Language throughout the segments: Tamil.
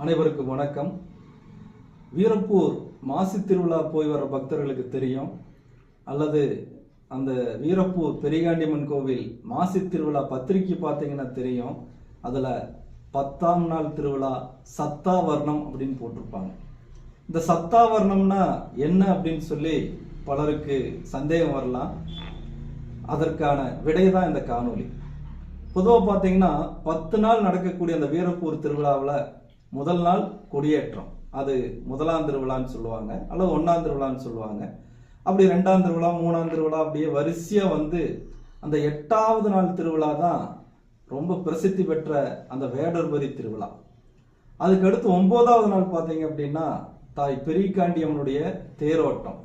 அனைவருக்கும் வணக்கம். வீரப்பூர் மாசி திருவிழா போய் வர பக்தர்களுக்கு தெரியும். அல்லது அந்த வீரப்பூர் பெரியகாண்டியம்மன் கோவில் மாசி திருவிழா பத்திரிக்கை பார்த்தீங்கன்னா தெரியும். அதில் பத்தாம் நாள் திருவிழா சத்தாவர்ணம் அப்படின்னு போட்டிருப்பாங்க. இந்த சத்தாவர்ணம்னா என்ன அப்படின்னு சொல்லி பலருக்கு சந்தேகம் வரலாம். அதற்கான விடை தான் இந்த காணொளி. பொதுவாக பார்த்தீங்கன்னா பத்து நாள் நடக்கக்கூடிய அந்த வீரப்பூர் திருவிழாவில் முதல் நாள் கொடியேற்றம். அது முதலாம் திருவிழான்னு சொல்லுவாங்க அல்லது ஒன்றாம் திருவிழான்னு சொல்லுவாங்க. அப்படி ரெண்டாம் திருவிழா மூணாம் திருவிழா அப்படியே வரிசையாக வந்து அந்த எட்டாவது நாள் திருவிழா தான் ரொம்ப பிரசித்தி பெற்ற அந்த வேடர்பரி திருவிழா. அதுக்கடுத்து ஒன்பதாவது நாள் பார்த்தீங்க அப்படின்னா தாய் பெரியகாண்டியம்மனுடைய தேரோட்டம்.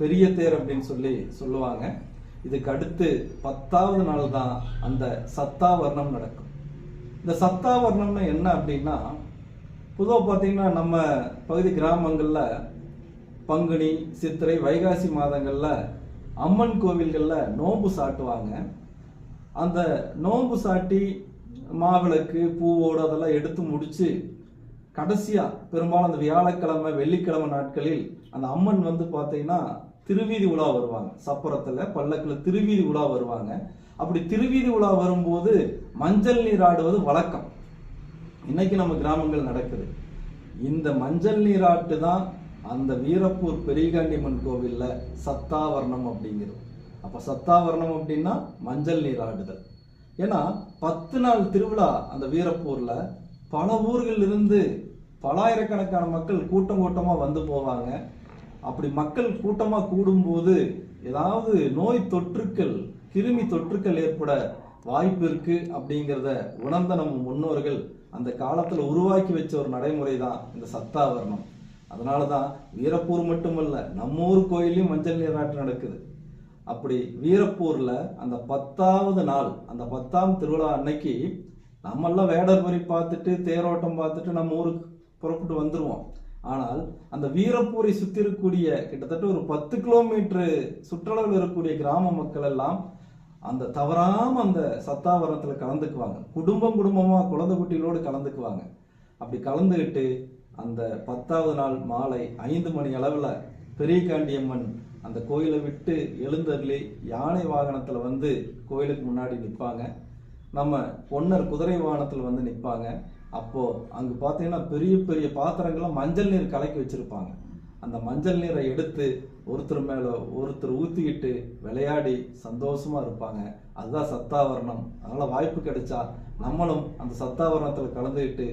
பெரிய தேர் அப்படின்னு சொல்லி சொல்லுவாங்க. இதுக்கு அடுத்து பத்தாவது நாள் தான் அந்த சத்தாவர்ணம் நடக்கும். இந்த சத்தாவர்ணம்னு என்ன அப்படின்னா பொதுவாக பார்த்தீங்கன்னா நம்ம பகுதி கிராமங்களில் பங்குனி சித்திரை வைகாசி மாதங்களில் அம்மன் கோவில்களில் நோன்பு சாட்டுவாங்க. அந்த நோன்பு சாட்டி மாவிளக்கு பூவோடு அதெல்லாம் எடுத்து முடித்து கடைசியாக பெரும்பாலும் அந்த வியாழக்கிழமை வெள்ளிக்கிழமை நாட்களில் அந்த அம்மன் வந்து பார்த்தீங்கன்னா திருவீதி உலா வருவாங்க. சப்பரத்தில் பல்லக்கில் திருவீதி உலா வருவாங்க. அப்படி திருவீதி உலா வரும்போது மஞ்சள் நீராடுவது வழக்கம். இன்னைக்கு நம்ம கிராமங்கள் நடக்குது. இந்த மஞ்சள் நீராட்டு தான் அந்த வீரப்பூர் பெரியகாண்டியம்மன் கோவில்ல சத்தாவரணம் அப்படிங்கிறது. அப்ப சத்தாவரணம் அப்படின்னா மஞ்சள் நீராடுதல். ஏன்னா பத்து நாள் திருவிழா அந்த வீரப்பூர்ல பல ஊர்கள் இருந்து பலாயிரக்கணக்கான மக்கள் கூட்டம் கூட்டமா வந்து போவாங்க. அப்படி மக்கள் கூட்டமா கூடும்போது ஏதாவது நோய் தொற்றுக்கள் கிருமி தொற்றுக்கள் ஏற்பட வாய்ப்பு இருக்கு அப்படிங்கிறத உணர்ந்த நம்ம முன்னோர்கள் அந்த காலத்தில் உருவாக்கி வச்ச ஒரு நடைமுறை தான் இந்த சத்தாவரணம். அதனால தான் வீரப்பூர் மட்டுமல்ல நம்ம ஊர் கோயிலையும் மஞ்சள் நீராட்டு நடக்குது. அப்படி வீரப்பூரில் அந்த பத்தாவது நாள் அந்த பத்தாம் திருவிழா அன்னைக்கு நம்மெல்லாம் வேடர் வரி பார்த்துட்டு தேரோட்டம் பார்த்துட்டு நம்ம ஊருக்கு புறப்பட்டு வந்துடுவோம் ஆனால் அந்த வீரப்பூரை சுற்றி இருக்கக்கூடிய கிட்டத்தட்ட ஒரு பத்து கிலோமீட்டரு சுற்றளவில் இருக்கக்கூடிய கிராம மக்கள் எல்லாம் அந்த தவறாம அந்த சத்தாவரத்தில் கலந்துக்குவாங்க. குடும்பம் குடும்பமா குழந்தை குட்டிகளோடு கலந்துக்குவாங்க. அப்படி கலந்துக்கிட்டு அந்த பத்தாவது நாள் மாலை ஐந்து மணி அளவுல பெரியகாண்டியம்மன் அந்த கோயிலை விட்டு எழுந்தருளி யானை வாகனத்துல வந்து கோயிலுக்கு முன்னாடி நிற்பாங்க. நம்ம பொன்னர் குதிரை வாகனத்துல வந்து நிற்பாங்க. அப்போ அங்க பார்த்தீங்கன்னா பெரிய பெரிய பாத்திரங்கள்லாம் மஞ்சள் நீர் கலக்கி வச்சிருப்பாங்க. அந்த மஞ்சள் நீரை எடுத்து ஒருத்தர் மேலே ஒருத்தர் ஊற்றிக்கிட்டு விளையாடி சந்தோஷமாக இருப்பாங்க. அதுதான் சத்தாவரணம். அதனால் வாய்ப்பு கிடைச்சா நம்மளும் அந்த சத்தாவரணத்தில் கலந்துக்கிட்டு